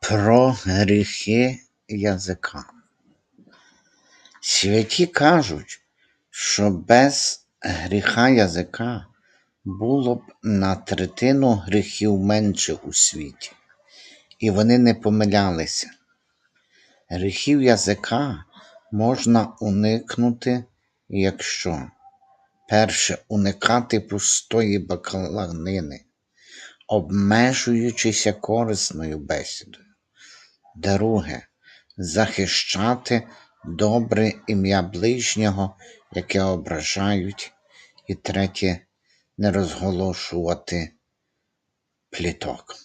Про гріхи язика. Святі кажуть, що без гріха язика було б на третину гріхів менше у світі, і вони не помилялися. Гріхів язика можна уникнути, якщо перше уникати пустої бакаланини, обмежуючися корисною бесідою. Друге захищати добре ім'я ближнього, яке ображають, і третє не розголошувати пліток.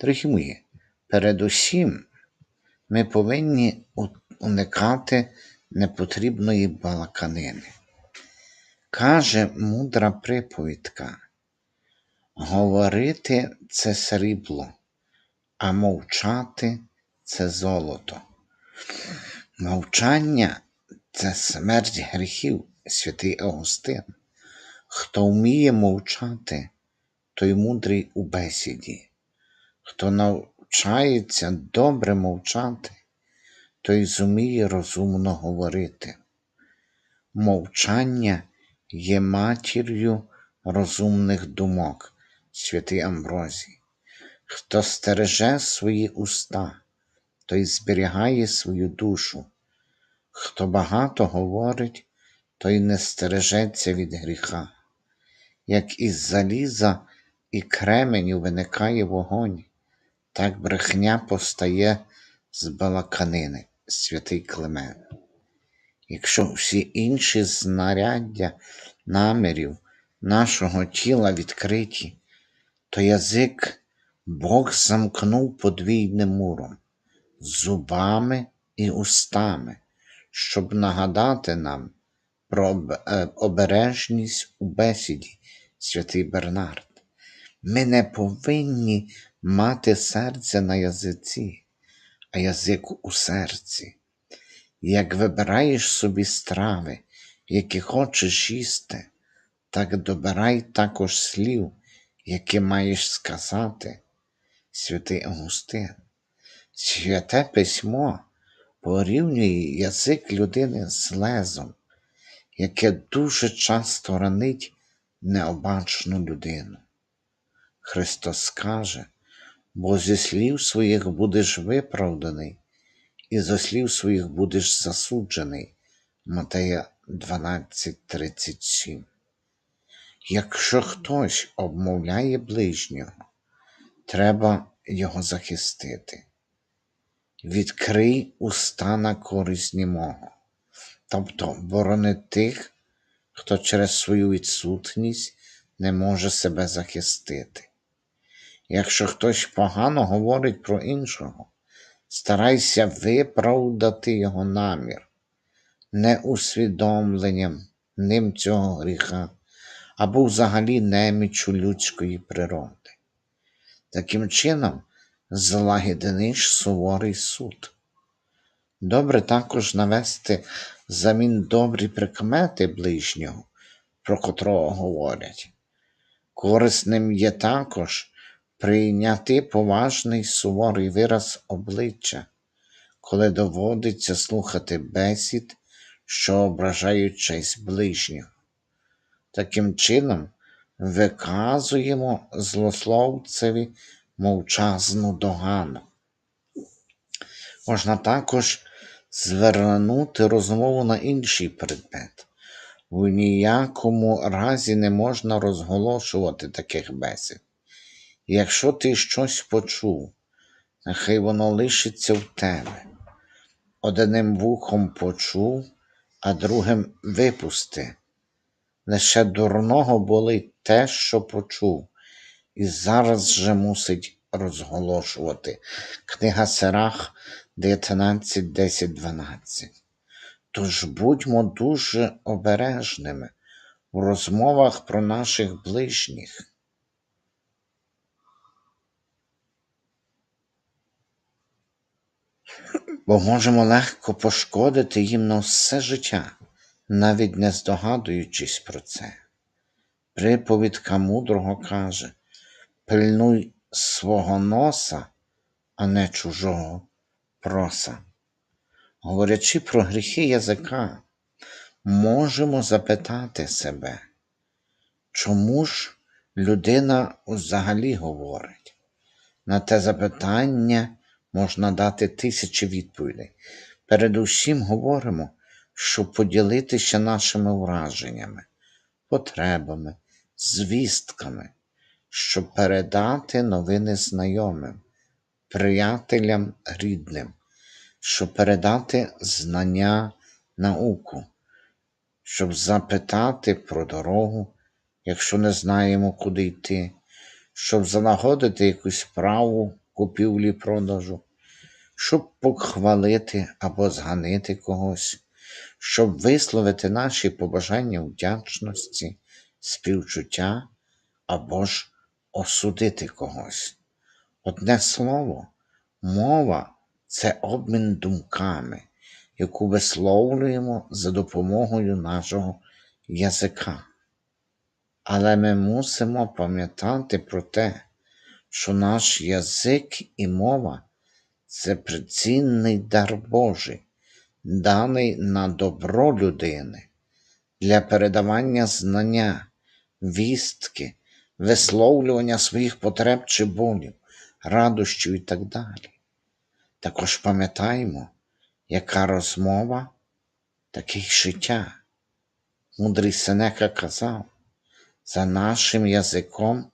Дорогі мої, передусім ми повинні уникати непотрібної балаканини. Каже мудра приповідка, говорити це срібло, а мовчати це золото. Мовчання це смерть гріхів, святий Августин. Хто вміє мовчати, той мудрий у бесіді. Хто навчається добре мовчати, той зуміє розумно говорити. Мовчання є матір'ю розумних думок, святий Амброзій. Хто стереже свої уста, той зберігає свою душу. Хто багато говорить, той не стережеться від гріха. Як із заліза і кременю виникає вогонь, так брехня постає з балаканини, святий Климен. Якщо всі інші знаряддя намірів нашого тіла відкриті, то язик Бог замкнув подвійним муром, зубами і устами, щоб нагадати нам про е, обережність у бесіді, святий Бернард. Ми не повинні мати серця на язиці, а язик у серці. Як вибираєш собі страви, які хочеш їсти, так добирай також слів, які маєш сказати, святий Августин. Святе письмо порівнює язик людини з лезом, яке дуже часто ранить необачну людину. Христос каже, бо зі слів своїх будеш виправданий, і зі слів своїх будеш засуджений. Матея 12:37. Якщо хтось обмовляє ближнього, треба його захистити. Відкрий уста на користь німого, тобто борони тих, хто через свою відсутність не може себе захистити. Якщо хтось погано говорить про іншого, старайся виправдати його намір, не усвідомленням ним цього гріха або взагалі немічу людської природи. Таким чином, злагідниш суворий суд. Добре також навести замін добрі прикмети ближнього, про котрого говорять. Корисним є також прийняти поважний суворий вираз обличчя, коли доводиться слухати бесід, що ображають честь ближнього. Таким чином, виказуємо злословцеві мовчазну догану. Можна також звернути розмову на інший предмет. В ніякому разі не можна розголошувати таких бесід. Якщо ти щось почув, нехай воно лишиться в тебе. Одним вухом почув, а другим випусти. Лише дурного болить те, що почув, і зараз же мусить розголошувати. Книга Серах 19, 10, 12. Тож будьмо дуже обережними у розмовах про наших ближніх. Бо можемо легко пошкодити їм на все життя, навіть не здогадуючись про це. Приповідка мудрого каже пильнуй свого носа, а не чужого проса. Говорячи про гріхи язика, можемо запитати себе, чому ж людина взагалі говорить? На те запитання можна дати тисячі відповідей. Передусім говоримо, щоб поділитися нашими враженнями, потребами, звістками, щоб передати новини знайомим, приятелям рідним, щоб передати знання, науку, щоб запитати про дорогу, якщо не знаємо, куди йти, щоб залагодити якусь справу купівлі продажу, щоб похвалити або зганити когось, щоб висловити наші побажання вдячності, співчуття або ж осудити когось. Одне слово, мова це обмін думками, яку висловлюємо за допомогою нашого язика. Але ми мусимо пам'ятати про те, що наш язик і мова це прицінний дар Божий, даний на добро людини для передавання знання, вістки, висловлювання своїх потреб чи болів, радощів і так далі. Також пам'ятаємо, яка розмова, таке й життя. Мудрий Сенека казав, за нашим язиком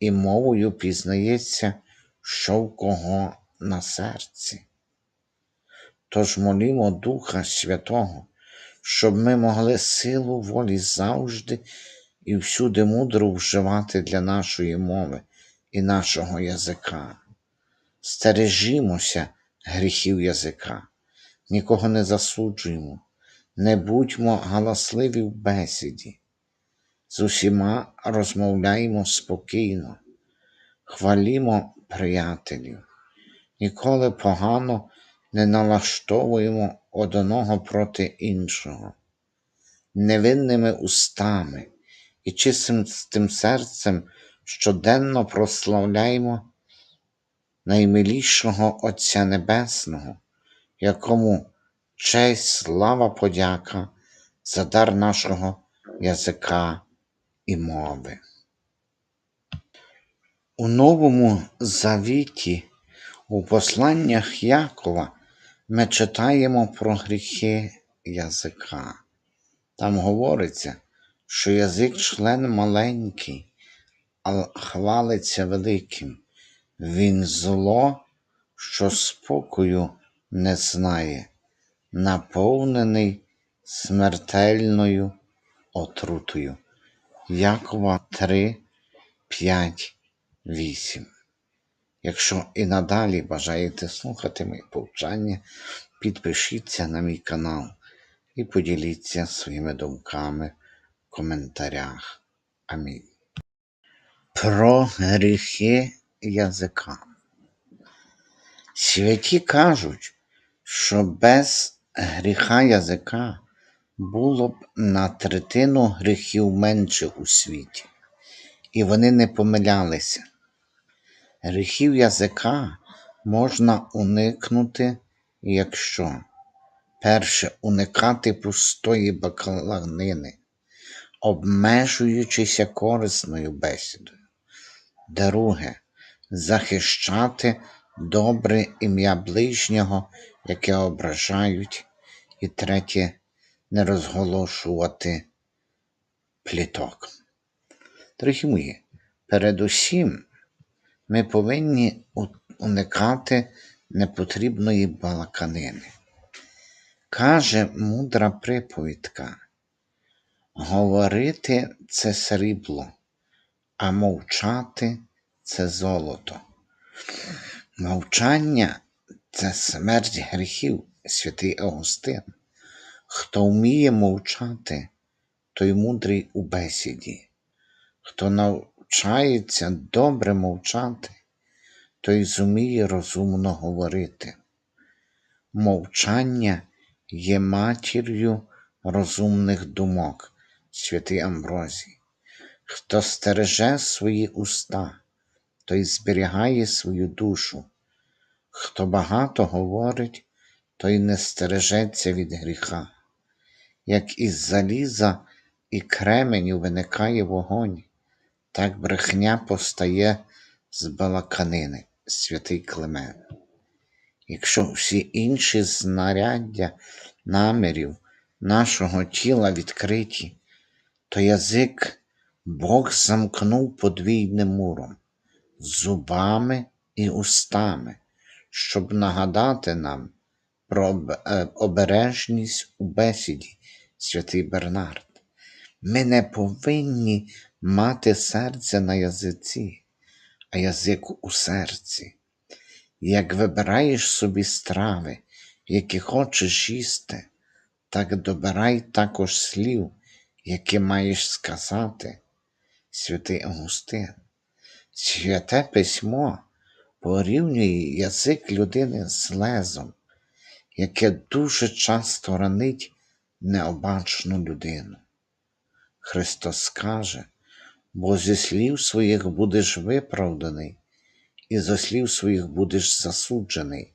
і мовою пізнається, що в кого на серці. Тож молімо Духа Святого, щоб ми могли силу волі завжди і всюди мудро вживати для нашої мови і нашого язика. Стережімося гріхів язика, нікого не засуджуємо, не будьмо галасливі в бесіді. З усіма розмовляємо спокійно, хвалімо приятелів, ніколи погано не налаштовуємо одного проти іншого, невинними устами і чистим серцем щоденно прославляємо наймилішого Отця Небесного, якому честь, слава, подяка за дар нашого язика і мови. У Новому Завіті, у посланнях Якова, ми читаємо про гріхи язика. Там говориться, що язик член маленький, а хвалиться великим. Він зло, що спокою не знає, наповнений смертельною отрутою. Якова 3, 5, 8. Якщо і надалі бажаєте слухати мої повчання, підпишіться на мій канал і поділіться своїми думками коментарях. Амінь. Про гріхи язика. Святі кажуть, що без гріха язика було б на третину гріхів менше у світі, і вони не помилялися. Гріхів язика можна уникнути, якщо перше уникати пустої бакаланини, обмежуючися корисною бесідою. Друге захищати добре ім'я ближнього, яке ображають, і третє не розголошувати пліток. Дорогі мої, передусім ми повинні уникати непотрібної балаканини. Каже мудра приповідка, говорити це срібло, а мовчати це золото. Мовчання це смерть гріхів, святий Августин. Хто вміє мовчати, той мудрий у бесіді. Хто навчається добре мовчати, той зуміє розумно говорити. Мовчання є матір'ю розумних думок, святий Амброзій. Хто стереже свої уста, той зберігає свою душу, Хто багато говорить, той не стережеться від гріха. Як із заліза і кременю виникає вогонь, так брехня постає з балаканини, святий Климен. Якщо всі інші знаряддя намірів нашого тіла відкриті, то язик Бог замкнув подвійним муром, зубами і устами, щоб нагадати нам про е, обережність у бесіді, святий Бернард. Ми не повинні мати серце на язиці, а язик у серці. Як вибираєш собі страви, які хочеш їсти, так добирай також слів, які маєш сказати, святий Августин. Святе письмо порівнює язик людини з лезом, яке дуже часто ранить необачну людину. Христос каже, бо зі слів своїх будеш виправданий, і зі слів своїх будеш засуджений.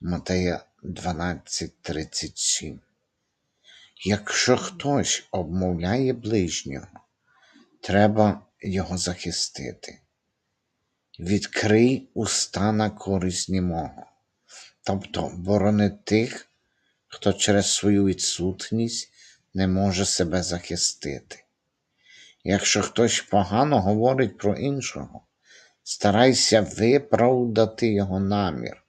Матея 12:37. Якщо хтось обмовляє ближнього, треба його захистити. Відкрий уста на користь німого, тобто борони тих, хто через свою відсутність не може себе захистити. Якщо хтось погано говорить про іншого, старайся виправдати його намір,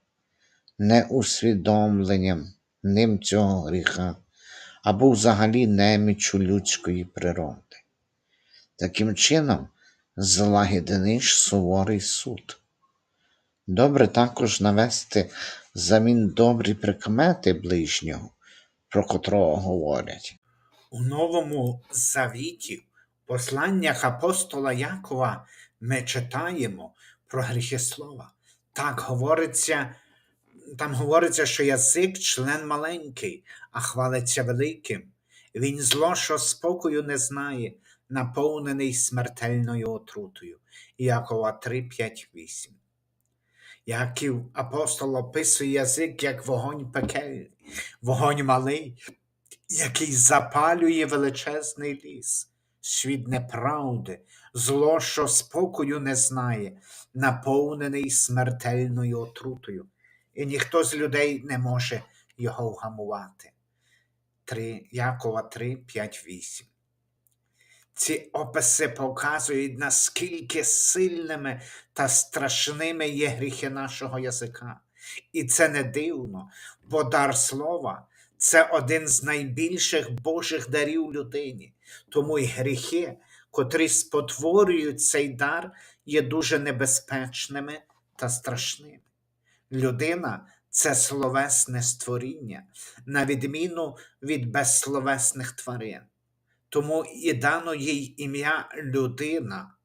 не усвідомленням ним цього гріха або взагалі немічу людської природи. Таким чином, злагідниш суворий суд. Добре також навести замін добрі прикмети ближнього, про котрого говорять. У Новому Завіті, посланнях апостола Якова, ми читаємо про гріхи слова. Так говориться, там говориться, що язик член маленький, а хвалиться великим. Він зло, що спокою не знає, наповнений смертельною отрутою. Якова 3, 5, 8. Яків апостол описує язик як вогонь пекельний, вогонь малий, який запалює величезний ліс, світ неправди, зло, що спокою не знає, наповнений смертельною отрутою, і ніхто з людей не може його вгамувати. 3, Якова 3, 5, 8. Ці описи показують, наскільки сильними та страшними є гріхи нашого язика. І це не дивно, бо дар слова це один з найбільших Божих дарів людині. Тому й гріхи, котрі спотворюють цей дар, є дуже небезпечними та страшними. Людина це словесне створіння, на відміну від безсловесних тварин. Тому і дано їй ім'я людина,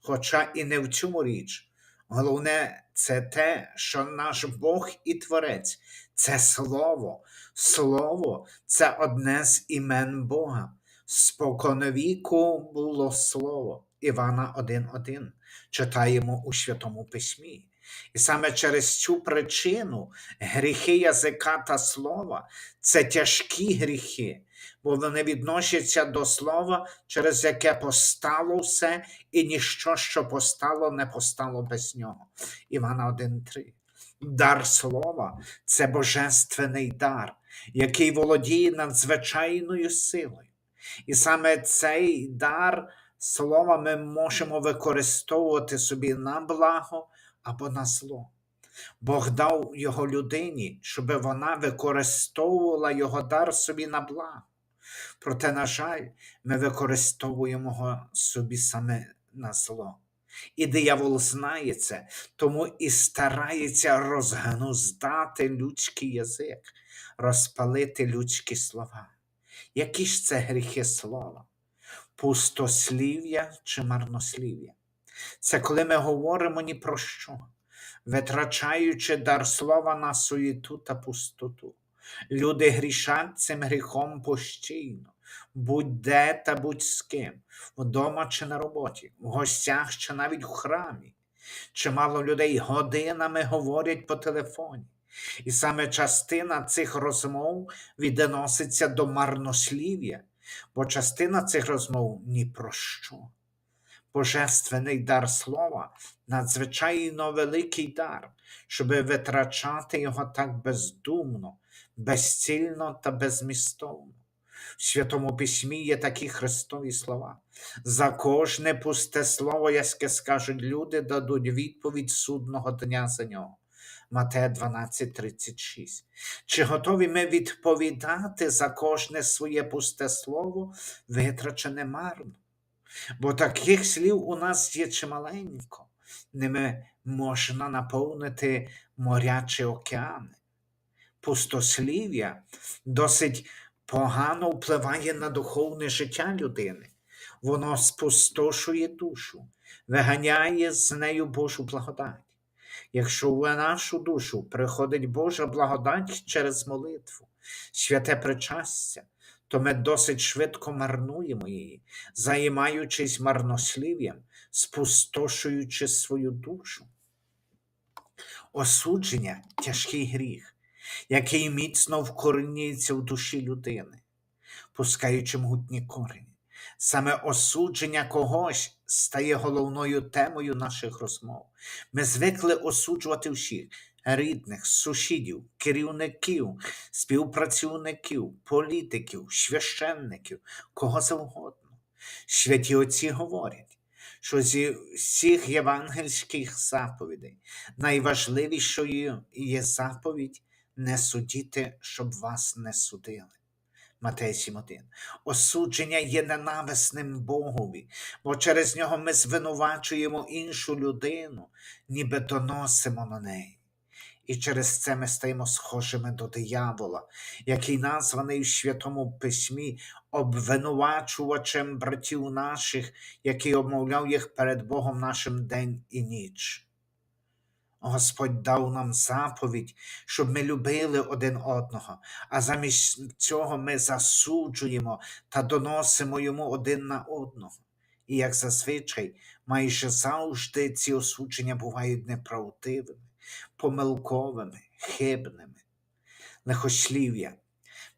хоча і не в цьому річ. Головне, це те, що наш Бог і Творець це Слово. Слово це одне з імен Бога. Споконовіку було Слово. Івана 1.1. Читаємо у Святому Письмі. І саме через цю причину гріхи язика та слова це тяжкі гріхи, бо вони відносяться до слова, через яке постало все, і ніщо, що постало, не постало без нього. Івана 1.3. Дар слова це божественний дар, який володіє надзвичайною силою. І саме цей дар слова ми можемо використовувати собі на благо або на зло. Бог дав його людині, щоб вона використовувала його дар собі на благо. Проте, на жаль, ми використовуємо його собі саме на зло. І диявол знає це, тому і старається розгнуздати людський язик, розпалити людські слова. Які ж це гріхи слова? Пустослів'я чи марнослів'я? Це коли ми говоримо ні про що, витрачаючи дар слова на суєту та пустоту. Люди грішать цим гріхом постійно, будь-де та будь з ким, вдома чи на роботі, в гостях чи навіть в храмі. Чимало людей годинами говорять по телефоні, і саме частина цих розмов відноситься до марнослів'я, бо частина цих розмов ні про що. Божественний дар слова надзвичайно великий дар, щоб витрачати його так бездумно, безцільно та безмістовно. В Святому Письмі є такі Христові слова. За кожне пусте слово, яке скажуть люди, дадуть відповідь судного дня за нього. Матея 12:36. Чи готові ми відповідати за кожне своє пусте слово, витрачене марно? Бо таких слів у нас є чималенько, ними можна наповнити моря чи океани. Пустослів'я досить погано впливає на духовне життя людини. Воно спустошує душу, виганяє з нею Божу благодать. Якщо в нашу душу приходить Божа благодать через молитву, святе причастя, то ми досить швидко марнуємо її, займаючись марнослів'ям, спустошуючи свою душу. Осудження тяжкий гріх, який міцно вкорінюється в душі людини, пускаючи могутні корені. Саме осудження когось стає головною темою наших розмов. Ми звикли осуджувати всіх рідних, сусідів, керівників, співпрацівників, політиків, священників, кого завгодно. Святі отці говорять, що зі всіх євангельських заповідей найважливішою є заповідь не судіти, щоб вас не судили. Матей 7.1. Осудження є ненависним Богові, бо через нього ми звинувачуємо іншу людину, ніби доносимо на неї. І через це ми стаємо схожими до диявола, який названий в Святому Письмі обвинувачувачем братів наших, який обмовляв їх перед Богом нашим день і ніч. Господь дав нам заповідь, щоб ми любили один одного, а замість цього ми засуджуємо та доносимо йому один на одного. І як зазвичай, майже завжди ці осудження бувають неправдивими, помилковими, хибними. Лихослів'я,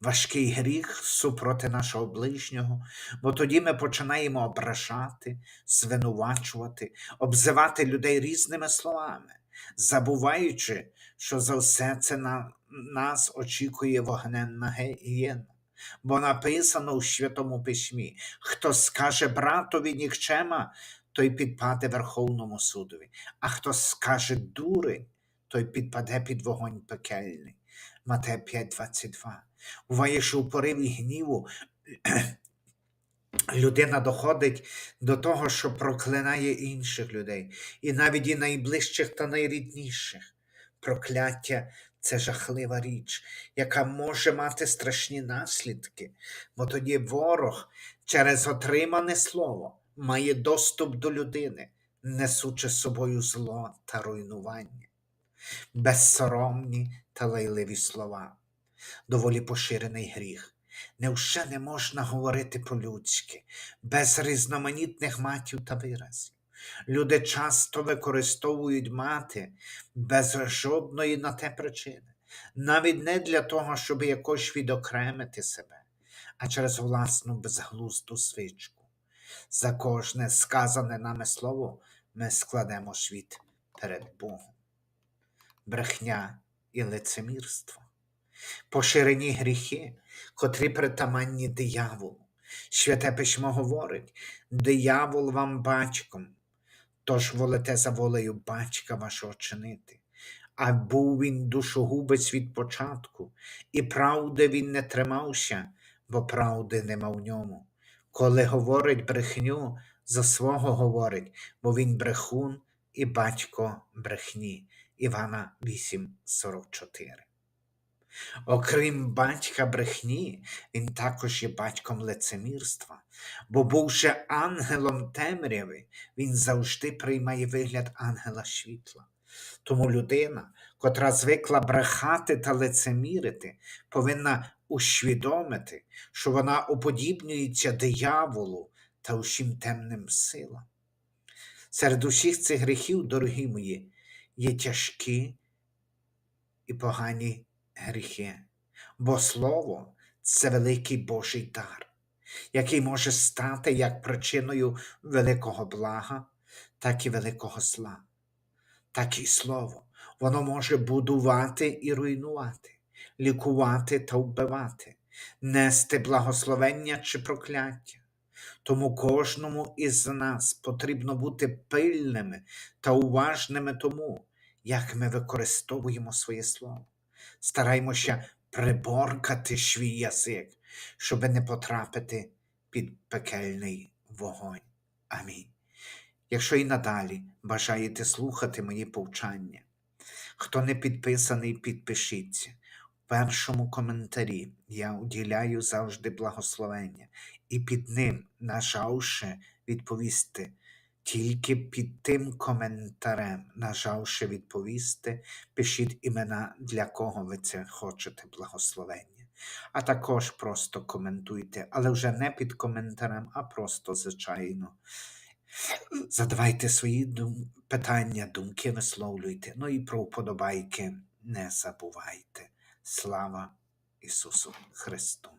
важкий гріх супроти нашого ближнього, бо тоді ми починаємо ображати, звинувачувати, обзивати людей різними словами забуваючи, що за все це на нас очікує вогненна гієна. Бо написано у Святому Письмі: хто скаже братові нікчема, той підпаде Верховному судові, а хто скаже дурень, той підпаде під вогонь пекельний. Матея 5:22. Буває, у пориві гніву людина доходить до того, що проклинає інших людей, і навіть і найближчих та найрідніших. Прокляття це жахлива річ, яка може мати страшні наслідки, бо тоді ворог через отримане слово має доступ до людини, несучи з собою зло та руйнування, безсоромні та лайливі слова, доволі поширений гріх. Невже не можна говорити по-людськи, без різноманітних матів та виразів? Люди часто використовують мати без жодної на те причини, навіть не для того, щоб якось відокремити себе, а через власну безглузду свичку. За кожне сказане нами слово ми складемо світ перед Богом. Брехня і лицемірство поширені гріхи, котрі притаманні дияволу. Святе письмо говорить: диявол вам батьком, тож волите за волею батька вашого чинити. А був він душогубець від початку, і правди він не тримався, бо правди нема в ньому. Коли говорить брехню, за свого говорить, бо він брехун і батько брехні. Івана 8,44 Окрім батька брехні, він також є батьком лицемірства, бо, бувши ангелом темряви, він завжди приймає вигляд ангела світла. Тому людина, котра звикла брехати та лицемірити, повинна усвідомити, що вона уподібнюється дияволу та усім темним силам. Серед усіх цих гріхів, дорогі мої, є тяжкі і погані гріхи. Бо слово це великий Божий дар, який може стати як причиною великого блага, так і великого зла. Так і слово. Воно може будувати і руйнувати, лікувати та вбивати, нести благословення чи прокляття. Тому кожному із нас потрібно бути пильними та уважними тому, як ми використовуємо своє слово. Стараймося приборкати свій язик, щоб не потрапити під пекельний вогонь. Амінь. Якщо і надалі бажаєте слухати мої повчання, хто не підписаний, підпишіться. Першому коментарі я уділяю завжди благословення, і під ним, нажавши відповісти, тільки під тим коментарем, нажавши відповісти, пишіть імена, для кого ви це хочете благословення. А також просто коментуйте, але вже не під коментарем, а просто звичайно. Задавайте свої дум... питання, думки висловлюйте. Ну і про вподобайки не забувайте. Слава Ісусу Христу!